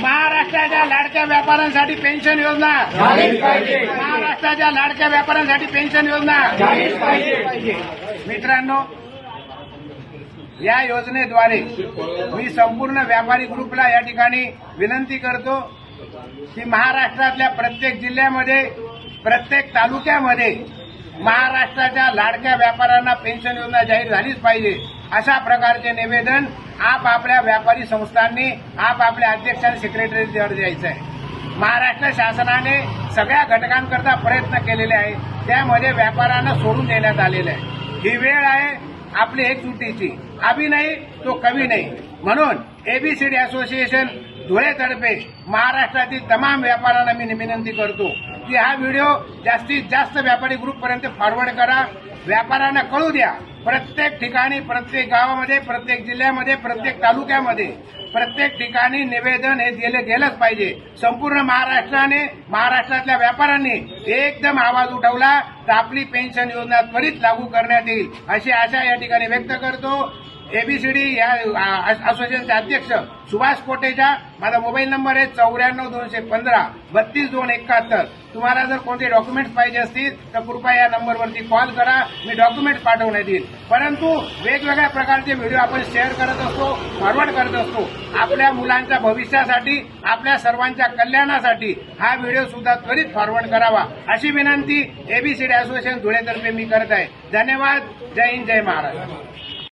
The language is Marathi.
महाराष्ट्राच्या लाडक्या व्यापाऱ्यांसाठी पेन्शन योजना. महाराष्ट्राच्या लाडक्या व्यापाऱ्यांसाठी पेन्शन योजना. मित्रांनो या योजनेद्वारे मी संपूर्ण व्यापारी ग्रुपला या ठिकाणी विनंती करतो की महाराष्ट्रातल्या प्रत्येक जिल्ह्यामध्ये प्रत्येक तालुक्यामध्ये महाराष्ट्राच्या लाडक्या व्यापाऱ्यांना पेन्शन योजना जाहीर झालीच पाहिजे अशा प्रकारचे निवेदन आपापल्या व्यापारी संस्थांनी आपापल्या अध्यक्ष आणि सेक्रेटरीवर द्यायचं आहे महाराष्ट्र शासनाने सगळ्या घटकांकरता प्रयत्न केलेले आहे त्यामध्ये व्यापाऱ्यांना सोडून देण्यात आलेलं आहे. ही वेळ आहे आपली एकजुटीची अभि नाही तो कवी नाही. म्हणून एबीसीडी असोसिएशन धुळेतर्फे महाराष्ट्रातील तमाम व्यापाऱ्यांना मी विनंती करतो की हा व्हिडिओ जास्तीत जास्त व्यापारी ग्रुपपर्यंत फॉरवर्ड करा. व्यापाऱ्यांना कळू द्या. प्रत्येक ठिकाणी प्रत्येक गावामध्ये प्रत्येक जिल्ह्यामध्ये प्रत्येक तालुक्यामध्ये प्रत्येक ठिकाणी निवेदन हे दिले गेलंच पाहिजे. संपूर्ण महाराष्ट्राने महाराष्ट्रातल्या व्यापाऱ्यांनी एकदम आवाज उठवला तर आपली पेन्शन योजना त्वरित लागू करण्यात येईल अशी आशा या ठिकाणी व्यक्त करतो. एबीसीडी या असोसिएशनचे अध्यक्ष सुभाष कोटेचा. माझा मोबाईल नंबर आहे चौऱ्याण्णव दोनशे पंधरा बत्तीस दोन एकाहत्तर. तुम्हाला जर कोणते डॉक्युमेंट्स पाहिजे असतील तर कृपया या नंबरवरती कॉल करा. मी डॉक्युमेंट्स पाठवण्यात येईल. परंतु वेगवेगळ्या प्रकारचे व्हिडिओ आपण शेअर करत असतो फॉरवर्ड करत असतो. आपल्या मुलांच्या भविष्यासाठी आपल्या सर्वांच्या कल्याणासाठी हा व्हिडिओ सुद्धा त्वरित फॉरवर्ड करावा. अशी विनंती एबीसीडी असोसिएशन धुळेतर्फे मी करत आहे. धन्यवाद. जय हिंद जय महाराष्ट्र.